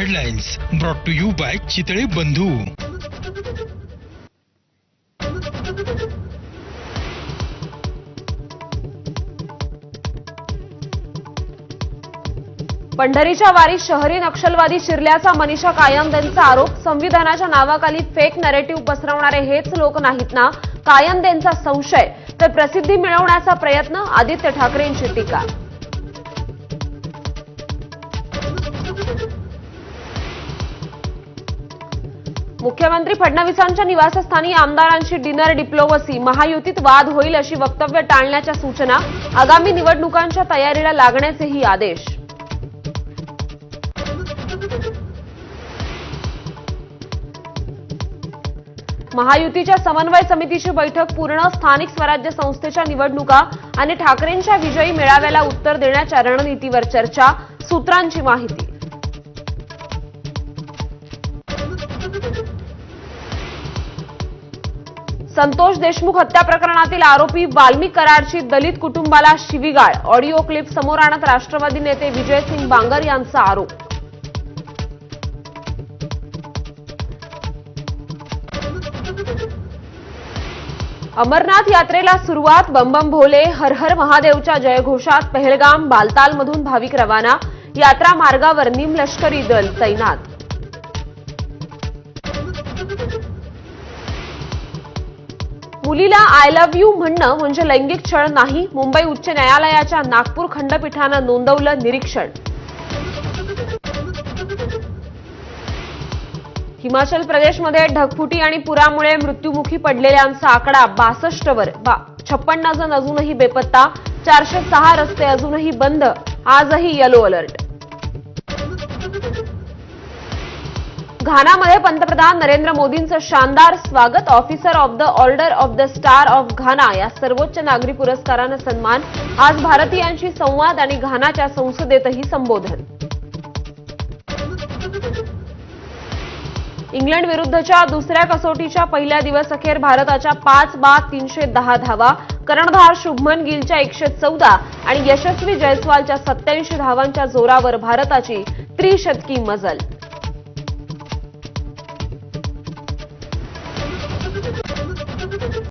Headlines brought to you by Chitale Bandhu पंढरीच्या वारीत शहरी नक्षलवादी शिरल्याचा मनीषा कायंदेंचा आरोप. संविधानाच्या नावाखाली फेक नरेटिव्ह पसरवणारे हेच लोक नाहीत ना? कायंदेंचा संशय. तर प्रसिद्धी मिळवण्याचा प्रयत्न आदित्य ठाकरेंची टीका. मुख्यमंत्री फडणवीसांच्या निवासस्थानी आमदारांची डिनर डिप्लोमसी महायुतीत वाद होईल अशी वक्तव्य टाळण्याच्या सूचना आगामी निवडणुकांच्या तयारीला लागण्याचेही आदेश. महायुतीच्या समन्वय समितीची बैठक पूर्ण स्थानिक स्वराज्य संस्थेच्या निवडणुका आणि ठाकरेंच्या विजयी मेळाव्याला उत्तर देण्याच्या रणनीतीवर चर्चा सूत्रांची माहिती. संतोष देशमुख हत्या प्रकरणातील आरोपी वाल्मिक कराडची दलित कुटुंबाला शिवीगाळ. ऑडिओ क्लिप समोर आणत राष्ट्रवादी नेते विजयसिंग बांगर यांचा आरोप. अमरनाथ यात्रेला सुरुवात बंबम भोले हर हर महादेवच्या जयघोषात पहलगाम बालतालमधून भाविक रवाना यात्रा मार्गावर निमलष्करी दल तैनात. मुलीला आय लव्ह यू म्हणणं म्हणजे लैंगिक छळ नाही. मुंबई उच्च न्यायालयाच्या नागपूर खंडपीठानं नोंदवलं निरीक्षण. हिमाचल प्रदेशमध्ये ढगफुटी आणि पुरामुळे मृत्युमुखी पडलेल्यांचा आकडा बासष्टवर. बा छप्पन्न जण अजूनही बेपत्ता चारशे सहा रस्ते अजूनही बंद. आजही येलो अलर्ट घानामध्ये पंतप्रधान नरेंद्र मोदींचं शानदार स्वागत. Officer of the order of the star of Ghana या सर्वोच्च नागरी पुरस्कारानं सन्मान. आज भारतीयांशी संवाद आणि घानाच्या संसदेतही संबोधन. इंग्लंड विरुद्धच्या दुसऱ्या कसोटीच्या पहिल्या दिवस अखेर भारताच्या पाच बाद तीनशे दहा धावा कर्णधार शुभमन गिलच्या एकशे चौदा आणि यशस्वी जयस्वालच्या सत्याऐंशी धावांच्या जोरावर भारताची त्रिशतकी मजल.